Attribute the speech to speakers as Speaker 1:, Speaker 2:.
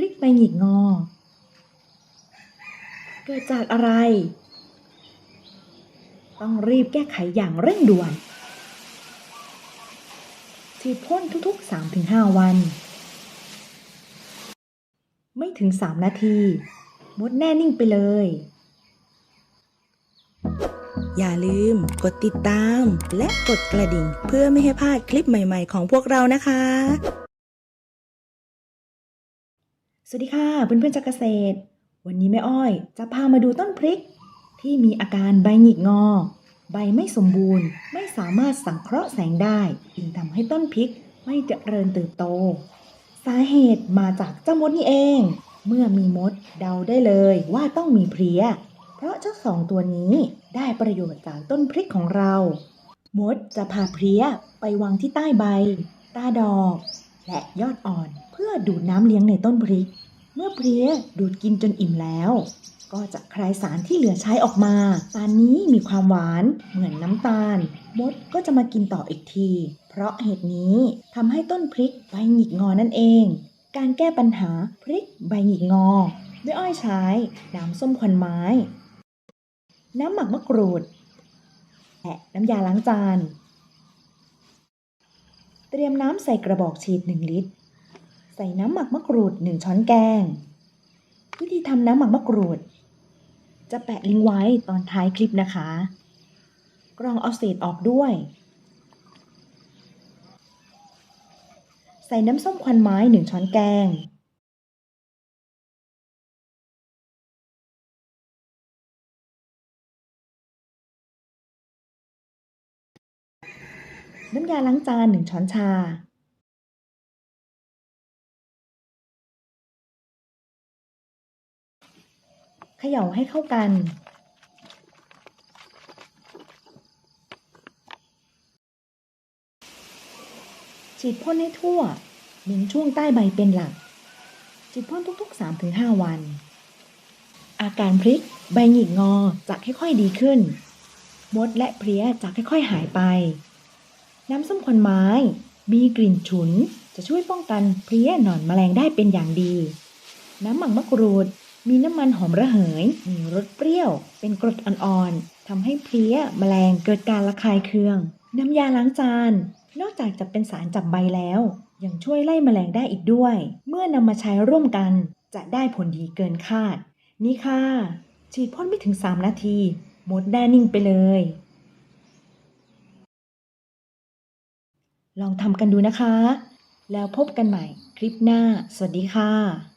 Speaker 1: ริกใบหงิกงอ เกิดจากอะไร ต้องรีบแก้ไขอย่างเร่งด่วนฉีดพ่นทุกๆ 3-5 วัน ไม่ถึง 3 นาที มดแน่นิ่งไปเลย
Speaker 2: อย่าลืมกดติดตามและกดกระดิ่ง เพื่อไม่ให้พลาดคลิปใหม่ๆของพวกเรานะคะ
Speaker 1: สวัสดีค่ะเพื่อนๆจากเกษตร วันนี้แม่อ้อย จะพามาดูต้นพริก ที่มีอาการใบหงิกงอ ใบไม่สมบูรณ์ ไม่สามารถสังเคราะห์แสงได้จึงทำให้ต้นพริกไม่เจริญเติบโต สาเหตุมาจากเจ้ามดนี่เอง เมื่อมีมดเดาได้เลยว่าต้องมีเพลี้ยเพราะเจ้าสองตัวนี้ได้ประโยชน์จากต้นพริกของเรา มดจะพาเพลี้ยไปวางที่ใต้ใบ ใต้ดอก และยอดอ่อนเพื่อดูดน้ำเลี้ยงในต้นพริก เมื่อเพลี้ยดูดกินจนอิ่มแล้ว ก็จะคลายสารที่เหลือใช้ออกมา สารนี้มีความหวานเหมือนน้ำตาล มดก็จะมากินต่ออีกที เพราะเหตุนี้ทำให้ต้นพริกใบหงิกงอนั่นเอง การแก้ปัญหาพริกใบหงิกงอ ด้วยอ้อยใช้น้ำส้มควันไม้ น้ำหมักมะกรูดและน้ำยาล้างจาน เตรียมน้ำใส่กระบอกฉีด 1 ลิตร ใส่น้ำหมักมะกรูด 1 ช้อนแกง วิธีทำน้ำหมักมะกรูด จะแปะลิงก์ไว้ตอนท้ายคลิปนะคะ กรองเอาเศษออกด้วย ใส่น้ำส้มควันไม้ 1 ช้อนแกง น้ำยาล้างจาน 1 ช้อนชา เขย่าให้เข้ากัน ฉีดพ่นให้ทั่วเน้นช่วงใต้ใบเป็นหลัก ฉีดพ่นทุก ๆ 3-5 วัน อาการพริก ใบหงิกงอจะค่อยๆดีขึ้น มดและเพลี้ยจะค่อยๆหายไป น้ำส้มควันไม้ มีกลิ่นฉุน จะช่วยป้องกันเพลี้ยหนอนแมลงได้เป็นอย่างดี น้ำหมักมะกรูด มีน้ำมันหอมระเหย มีรสเปรี้ยว เป็นกรดอ่อนๆทำให้เพลี้ยแมลงเกิดการระคายเคือง น้ำยาล้างจาน นอกจากจะเป็นสารจับใบแล้ว ยังช่วยไล่แมลงได้อีกด้วย เมื่อนำมาใช้ร่วมกันจะได้ผลดีเกินคาด นี่ค่ะ ฉีดพ่นไม่ถึง 3 นาที หมดแน่นิ่งไปเลย ลองทำกันดูนะคะ แล้วพบกันใหม่คลิปหน้า สวัสดีค่ะ